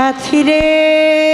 সাথী রে।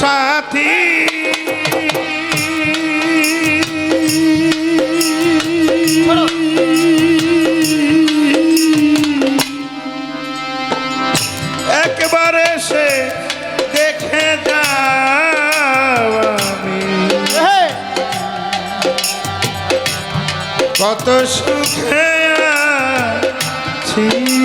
সাথী। একবারে সে দেখে আমি। কত সুখে আছি।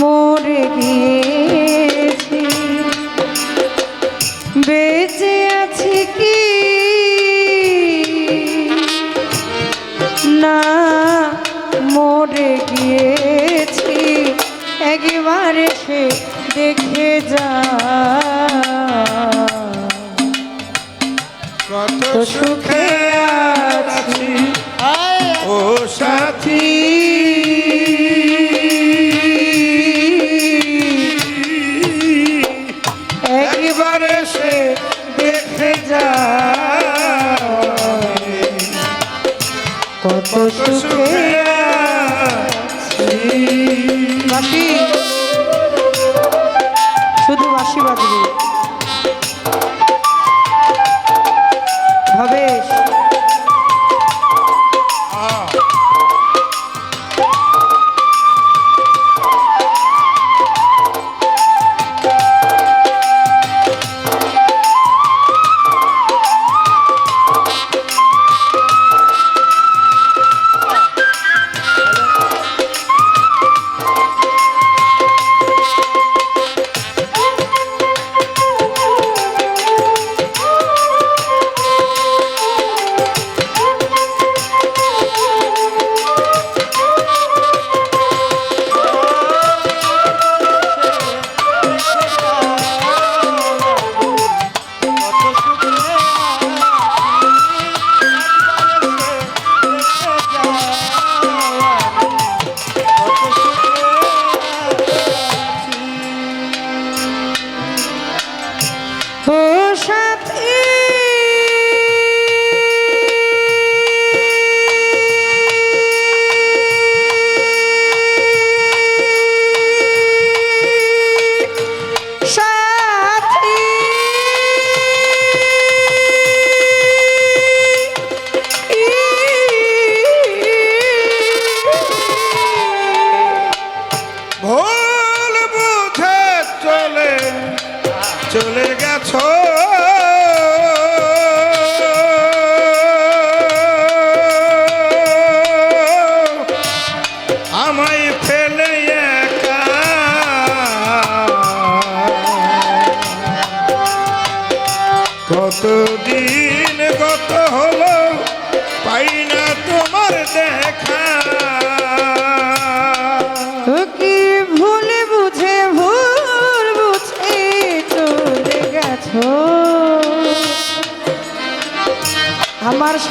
মরে গিয়েছি। বেঁচে আছি কি? না মরে গিয়েছি। একবার সে দেখে যা। কত সুখে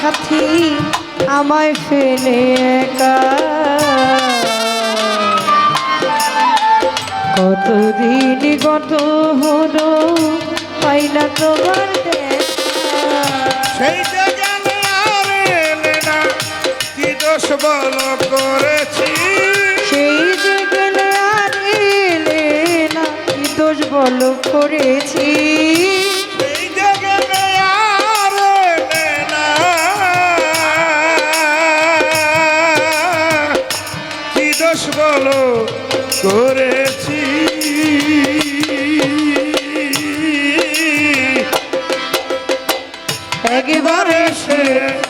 সাথী আমায় ফেলে কতদিন কত হলো পাইলা না কি দোষ বল করেছি? সেই জগলে আর না কি দোষ বল করেছি? করেছি। একবার সে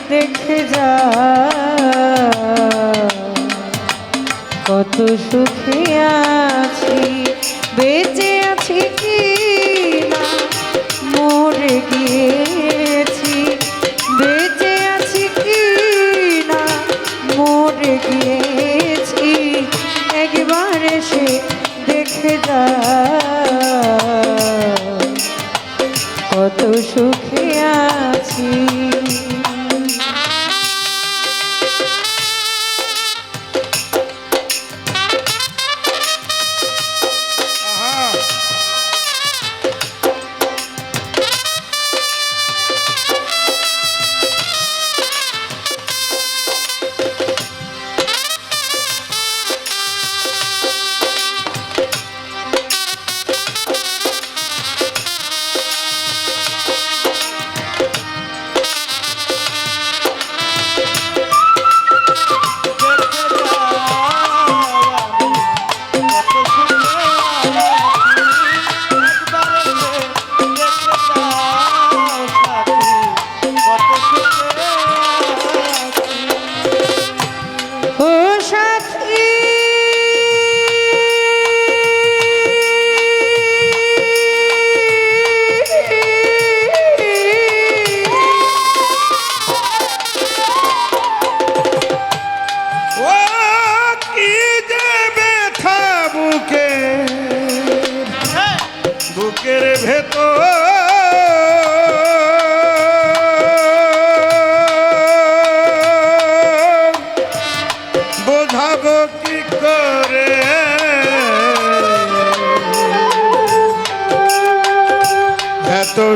দেখে যা। কত সুখী আছি বেঁচে আছি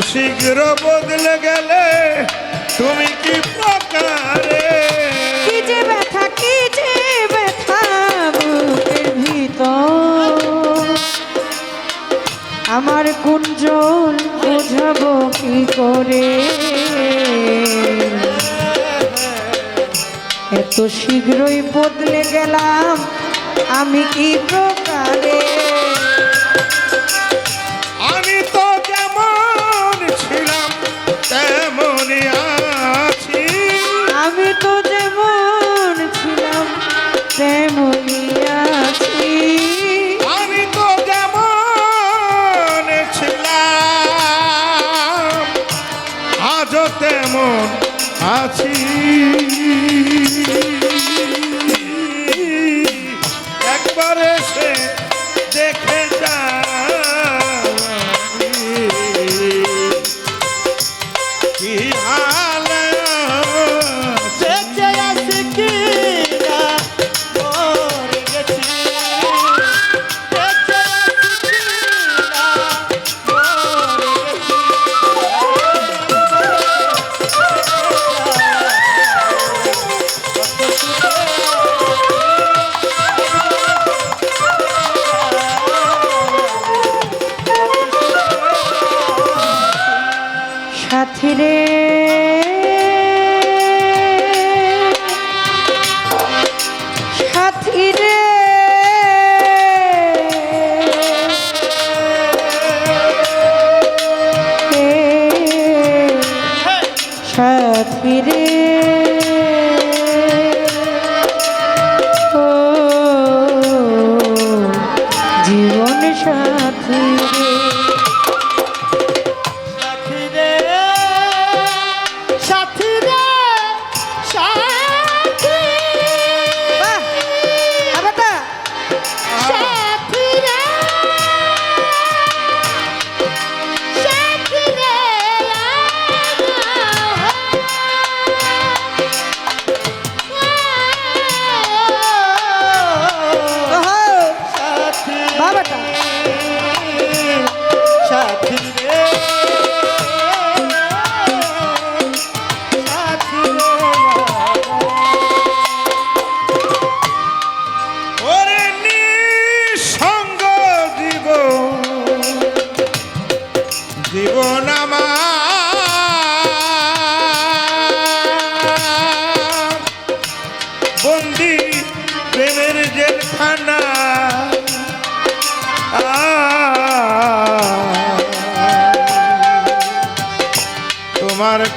শীঘ্র বদলে গেলে তুমি কি প্রকারে? ব্যথা, কি ব্যথা আমার কুঞ্জন বোঝাবো কি করে? এত শীঘ্রই বদলে গেলাম, আমি কি প্রকারে?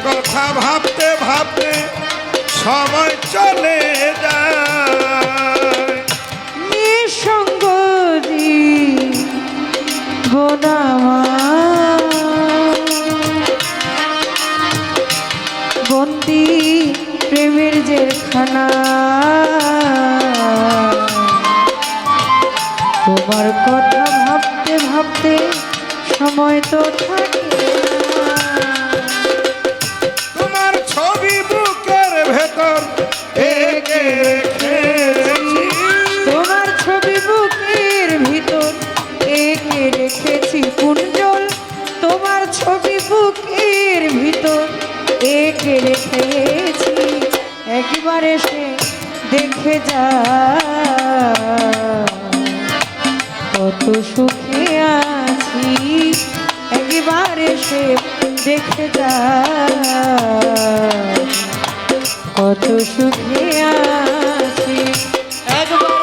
কথা ভাবতে ভাবতে সময় চলে প্রেমের তোমার কথা ভাবতে ভাবতে সময় তো থাকে একবার এসে দেখে যা। কত সুখে আছি, একবার এসে দেখে যা। কত সুখে আছি, একবার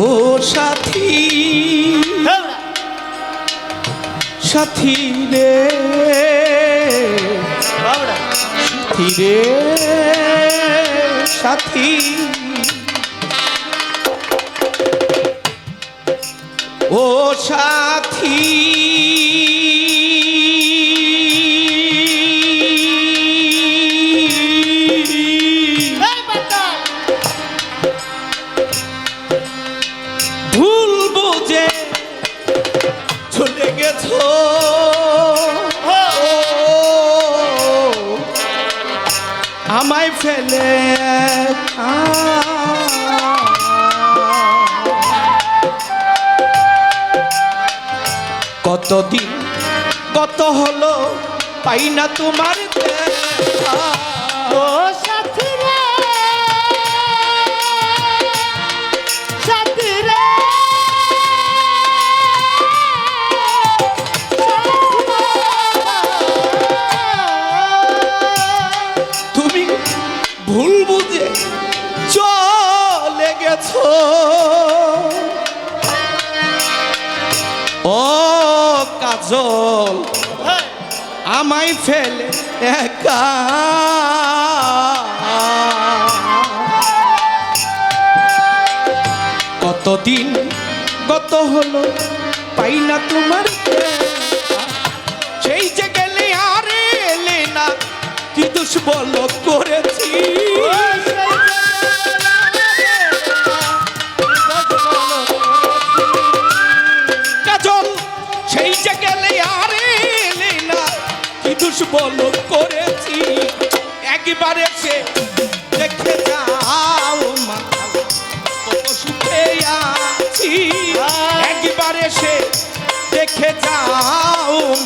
ও সাথী। হ্যাঁ, সাথী রে। সাথী রে। সাথী। ও সাথী। কতদিন কত হলো পাই না তোমার দেখা। আমায় ফেলে একা। কতদিন গত হলো পাই না তোমার সেই যে গেলে আর এলে না, কি দুষ বলো করেছি?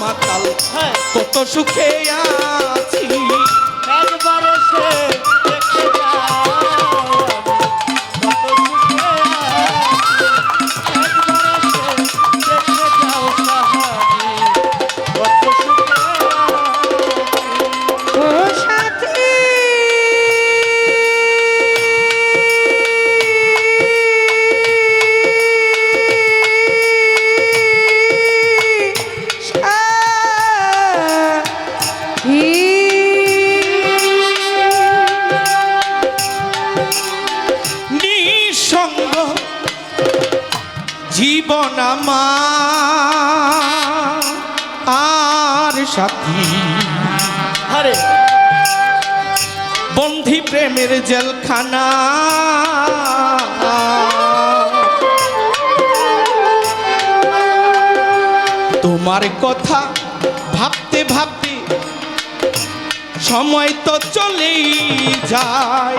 মাতাল হ্যাঁ, কত সুখে আছি। একবার সে দেখে যাও জলখানা জেলখানা। তোমার কথা ভাবতে ভাবতে সময় তো চলেই যায়।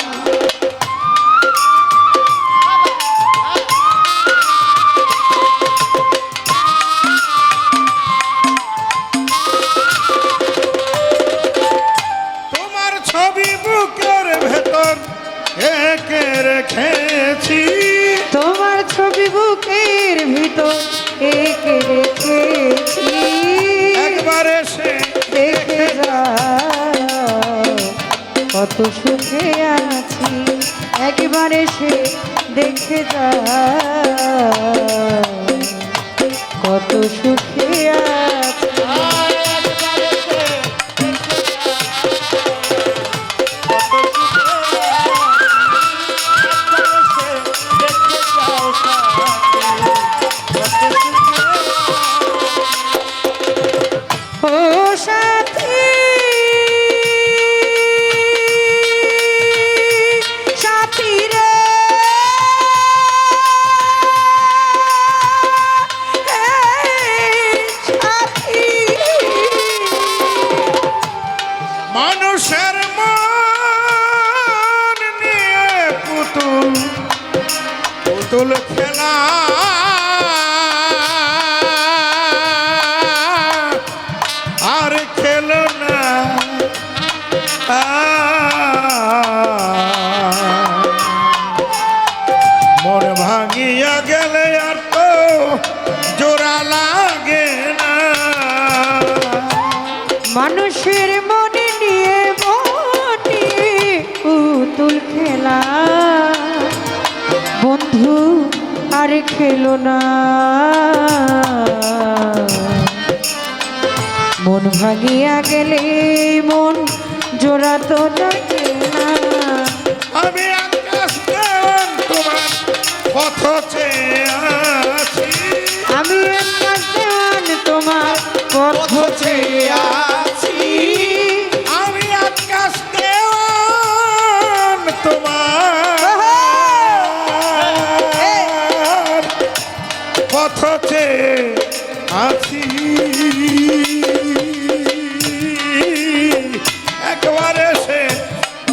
রেখেছি তোমার ছবি বুকের ভিতর এঁকে রেখেছি। একবার এসে দেখে যাও কত সুখে আছি। একবার এসে দেখে যা কত সুখে আছি পুতুল খেলা। আর খেলো না। মন ভাঙিয়া গেলে আর তো জোড়া লাগে না। মানুষের মনে নিয়ে মনে পুতুল খেলা। আর খেলো না। মন ভাঙিয়া গেলে মন জোড়া তো লাগে না। আমি আকাশ তোমার পথ চেয়ে চেয়ে আছি। একবার এসে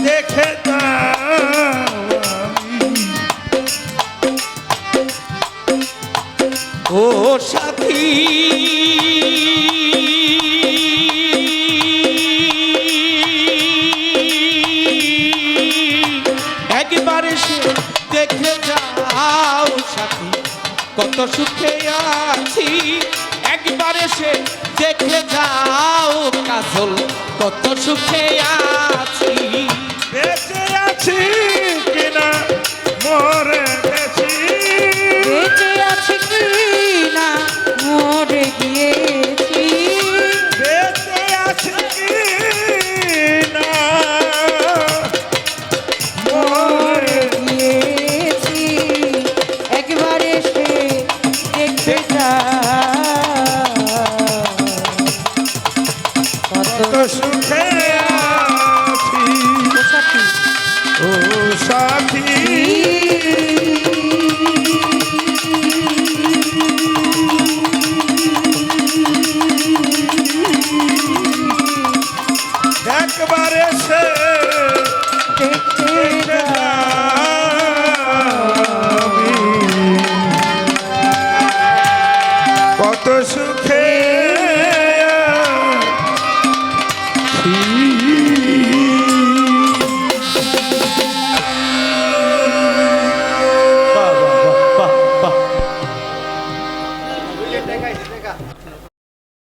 দেখে ও সাথী। একবার এসে দেখে যাও সাথী কত সুখে এসে দেখে যাও কাজল কত সুখে আছি।